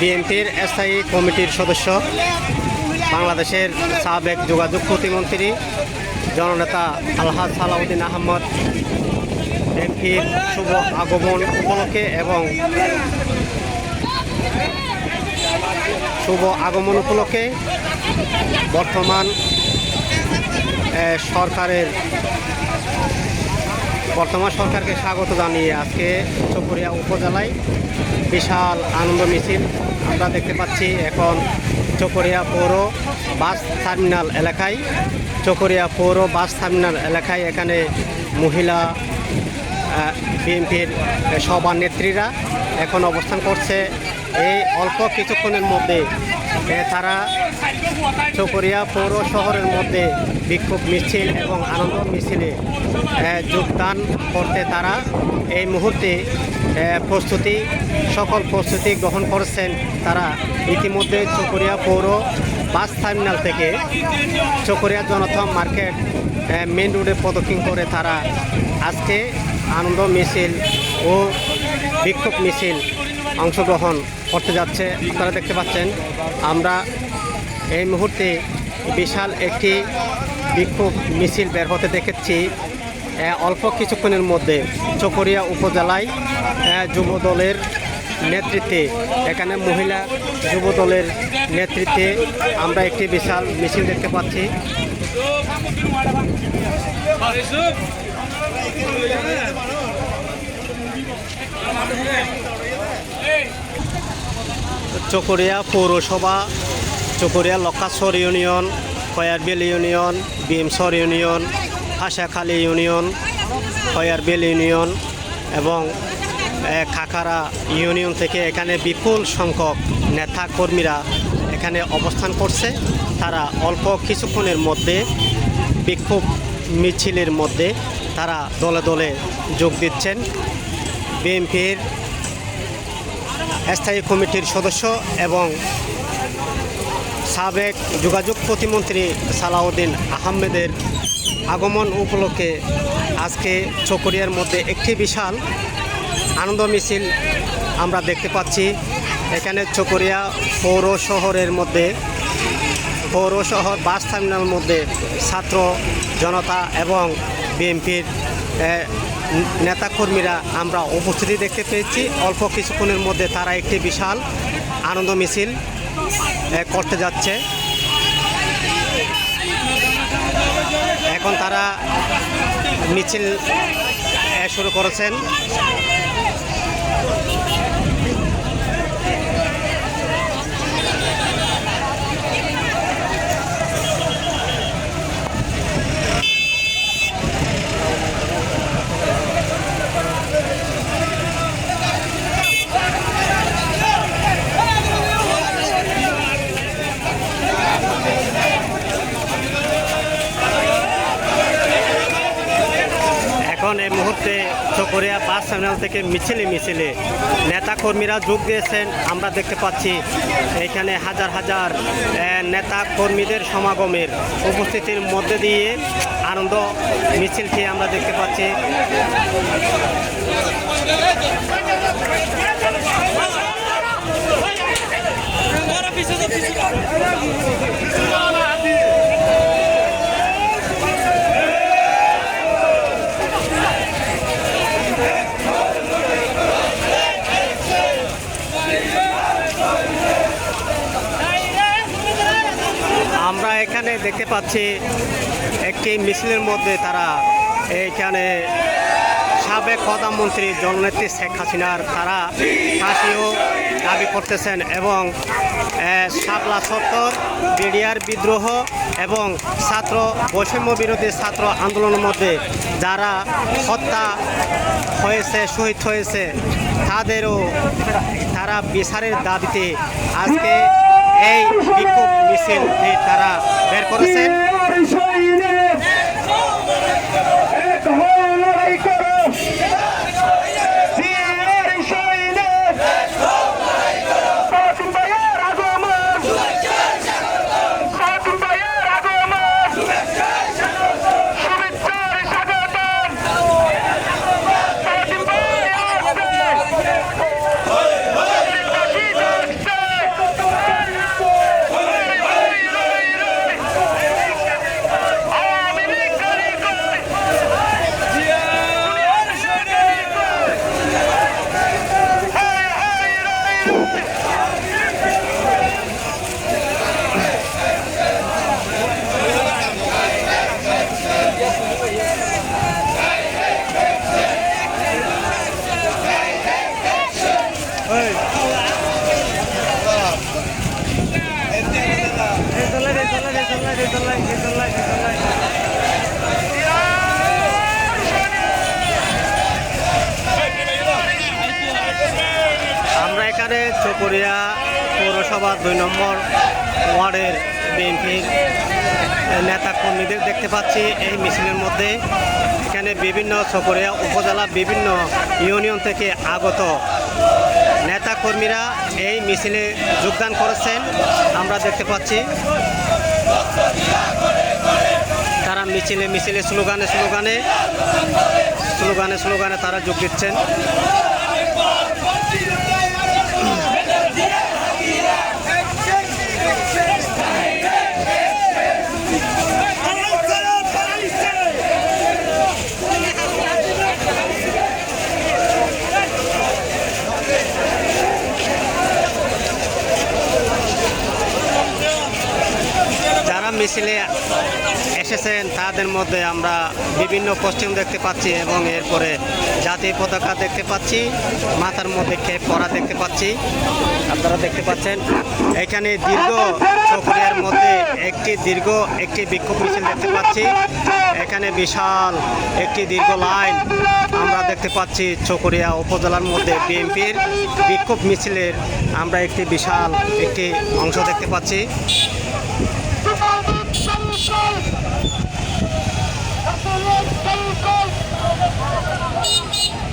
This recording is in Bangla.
বিএনপির স্থায়ী কমিটির সদস্য, বাংলাদেশের সাবেক যোগাযোগ প্রতিমন্ত্রী, জননেতা আলহাজ সালাউদ্দিন আহমদ, বিএনপির শুভ আগমন উপলক্ষে এবং শুভ আগমন উপলক্ষে বর্তমান সরকারের, বর্তমান সরকারকে স্বাগত জানিয়ে আজকে চকরিয়া উপজেলায় বিশাল আনন্দ মিছিল আমরা দেখতে পাচ্ছি এখন চকরিয়া পৌর বাস টার্মিনাল এলাকায়। চকরিয়া পৌর বাস টার্মিনাল এলাকায় এখানে মহিলা বিএনপির সভানেত্রীরা এখন অবস্থান করছে। এই অল্প কিছুক্ষণের মধ্যে তারা চকরিয়া পৌর শহরের মধ্যে বিক্ষোভ মিছিল এবং আনন্দ মিছিলে যোগদান করতে তারা এই মুহূর্তে প্রস্তুতি, সকল প্রস্তুতি গ্রহণ করেছেন তারা। ইতিমধ্যে চকরিয়া পৌর বাস টার্মিনাল থেকে চকরিয়া জনতা মার্কেট মেন রোডে প্রদক্ষিণ করে তারা আজকে আনন্দ মিছিল ও বিক্ষোভ মিছিল অংশগ্রহণ করতে যাচ্ছে, আপনারা দেখতে পাচ্ছেন। আমরা এই মুহূর্তে বিশাল একটি বিক্ষোভ মিছিল বের হতে দেখেছি। অল্প কিছুক্ষণের মধ্যে চকরিয়া উপজেলায় যুব দলের নেতৃত্বে, এখানে মহিলা যুব দলের নেতৃত্বে আমরা একটি বিশাল মিছিল দেখতে পাচ্ছি। চকরিয়া পৌরসভা Chakaria Lakhyarchar union Kaiyarbil union Bhimsar union Hasakhali union Kaiyarbil union এবং এ, খাকারা ইউনিয়ন থেকে এখানে বিপুল সংখ্যক নেতা কর্মীরা এখানে অবস্থান করছে। তারা অল্প কিছুক্ষণের মধ্যে বিক্ষোভ মিছিলের মধ্যে তারা দলে দলে যোগ দিচ্ছেন। বিএনপির স্থায়ী কমিটির সদস্য এবং সাবেক যোগাযোগ প্রতিমন্ত্রী সালাউদ্দিন আহমেদের আগমন উপলক্ষে আজকে চকরিয়ার মধ্যে একটি বিশাল আনন্দ মিছিল আমরা দেখতে পাচ্ছি। এখানে চকরিয়া পৌর শহরের মধ্যে, পৌর শহর বাস টার্মিনালের মধ্যে ছাত্র জনতা এবং বিএনপির নেতাকর্মীরা আমরা উপস্থিতি দেখতে পেয়েছি। অল্প কিছুক্ষণের মধ্যে তারা একটি বিশাল আনন্দ মিছিল করতে যাচ্ছে। এখন তারা মিছিল শুরু করেছেন। এখন এই মুহূর্তে চকরিয়া বাস টার্মিনাল থেকে মিছিলে মিছিলে নেতা কর্মীরা যোগ দিয়েছেন আমরা দেখতে পাচ্ছি এখানে হাজার হাজার নেতা কর্মীদের সমাগমের উপস্থিতির মধ্যে দিয়ে আনন্দ মিছিলটি আমরা দেখতে পাচ্ছি এখানে দেখতে পাচ্ছি একটি মিছিলের মধ্যে তারা এইখানে সাবেক প্রধানমন্ত্রী জননেত্রী শেখ হাসিনার তারা ফাঁসিও দাবি করতেছেন এবং শাপলা সত্তর, বিডিআর বিদ্রোহ এবং ছাত্র বৈষম্য বিরোধী ছাত্র আন্দোলনের মধ্যে যারা হত্যা হয়েছে, শহীদ হয়েছে, তাদেরও তারা বিচারের দাবিতে আজকে এই বিক্ষোভ মিছিল তারা বের করেছেন চকরিয়া পৌরসভা দুই নম্বর ওয়ার্ডের বিএনপির নেতা কর্মীদের দেখতে পাচ্ছি। এই মিছিলের মধ্যে এখানে বিভিন্ন চকরিয়া উপজেলা বিভিন্ন ইউনিয়ন থেকে আগত নেতা কর্মীরা এই মিছিলে যোগদান করেছেন। আমরা দেখতে পাচ্ছি তারা মিছিলে মিছিলে স্লোগানে স্লোগানে স্লোগানে স্লোগানে তারা যোগ দিচ্ছেন যারা মিছিলে এসেছেন, তাদের মধ্যে আমরা বিভিন্ন কস্টিউম দেখতে পাচ্ছি এবং এরপরে জাতীয় পতাকা দেখতে পাচ্ছি, মাথার মধ্যে খেপ পরা দেখতে পাচ্ছি। আপনারা দেখতে পাচ্ছেন, এখানে দীর্ঘ চকরিয়ার মধ্যে একটি দীর্ঘ, একটি বিক্ষোভ মিছিল দেখতে পাচ্ছি। এখানে বিশাল একটি দীর্ঘ লাইন আমরা দেখতে পাচ্ছি চকরিয়া উপজেলার মধ্যে বিএনপির বিক্ষোভ মিছিলের আমরা একটি বিশাল একটি অংশ দেখতে পাচ্ছি। Assault! Assault!